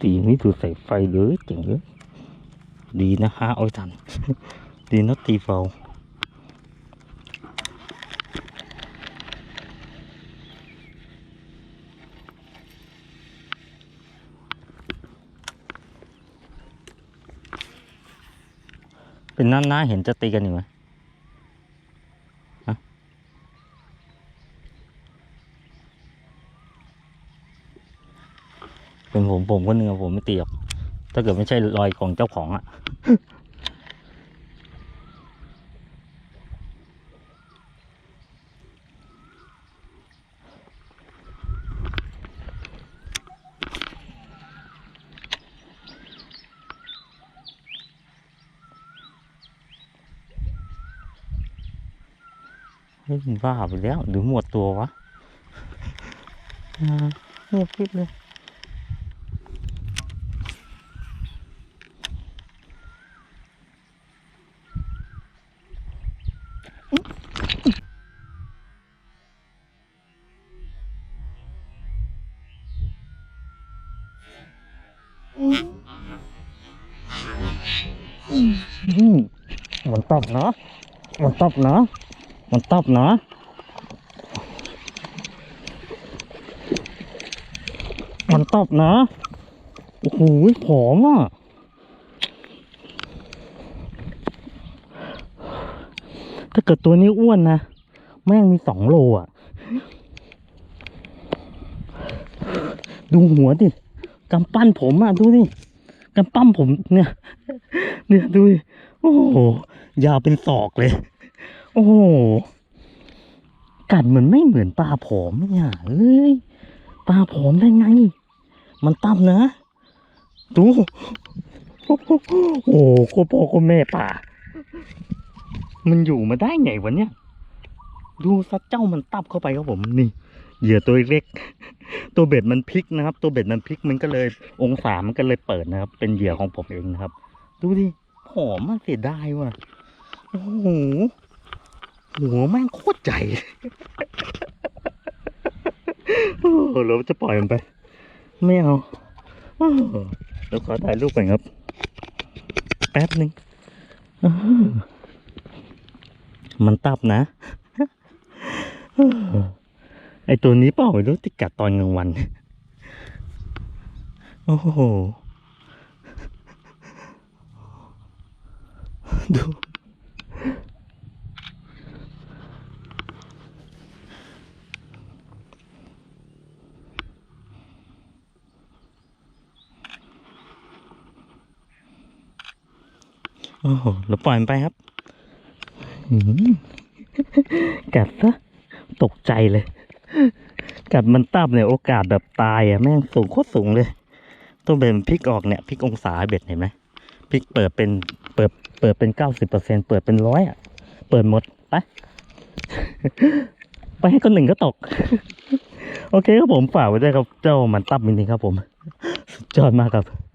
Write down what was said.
ตีนี่ถูกใส่ไฟเลยเจ๋งเลยดีนะฮะอาไว้ทัน ดีนะตีเบาเป็นน้าน้าเห็นจะตีกันอยู่ไหม เป็นผมผมก็เนื้อผมไม่ตีหรอกถ้าเกิดไม่ใช่รอยของเจ้าของอะเฮ้ยบ้าไปแล้วหรือหมดตัววะเงียบกริบเลย มันตบเนาะ มันตบเนาะ มันตบเนาะมันตบนะ โอ้โหผอมอะ ถ้าเกิดตัวนี้อ้วนนะ แม่งมีสองโลอะ ดูหัวดิ กำปั้นผมอะดูดิกำปั้มผมเนี่ย เนี่ยดูดิโอ้โหยาวเป็นศอกเลย โอ้โหกัดเหมือนไม่เหมือนปลาผอมเนี่ยเอ้ยปลาผอมได้ไง มันตั้มนะดูโอ้โหโอ้โหโคพ่อโคแม่ป่า มันอยู่มาได้ไงวะเนี่ย ดูซัดเจ้ามันตับเข้าไปครับผม นี่ เหยื่อตัวเล็ก ตัวเบ็ดมันพลิกนะครับ ตัวเบ็ดมันพลิกมันก็เลย องศามันก็เลยเปิดนะครับ เป็นเหยื่อของผมเองนะครับ ดูดิผอมมากเสียดายว่ะโอ้โหหัวแม่งโคตรใหญ่โอ้เราจะปล่อยมันไป ไม่เอาโอ้โหเดี๋ยวขอถ่ายรูปก่อนครับ แป๊บหนึ่งมันตับนะ ไอตัวนี้เปล่าไม่รู้ที่กัดตอนกลางวัน โอ้โห ดู โอ้โหเราปล่อยมันไปครับ กัดซะ ตกใจเลย กัดมันตับเนี่ยโอกาสแบบตายอะแม่งสูงโคตรสูงเลยตัวเบ็ดมันพลิกออกเนี่ยพลิกองศาเบ็ดเห็นไหมพลิกเปิดเป็นเปิดเปิดเป็นเก้าสิบเปอร์เซ็นเปิดเป็นร้อยอะ เปิดหมดไปไปให้คนหนึ่งก็ตก โอเคครับผมฝากไว้ด้วยครับเจ้ามันตับมินิครับผม สุดยอดมากครับ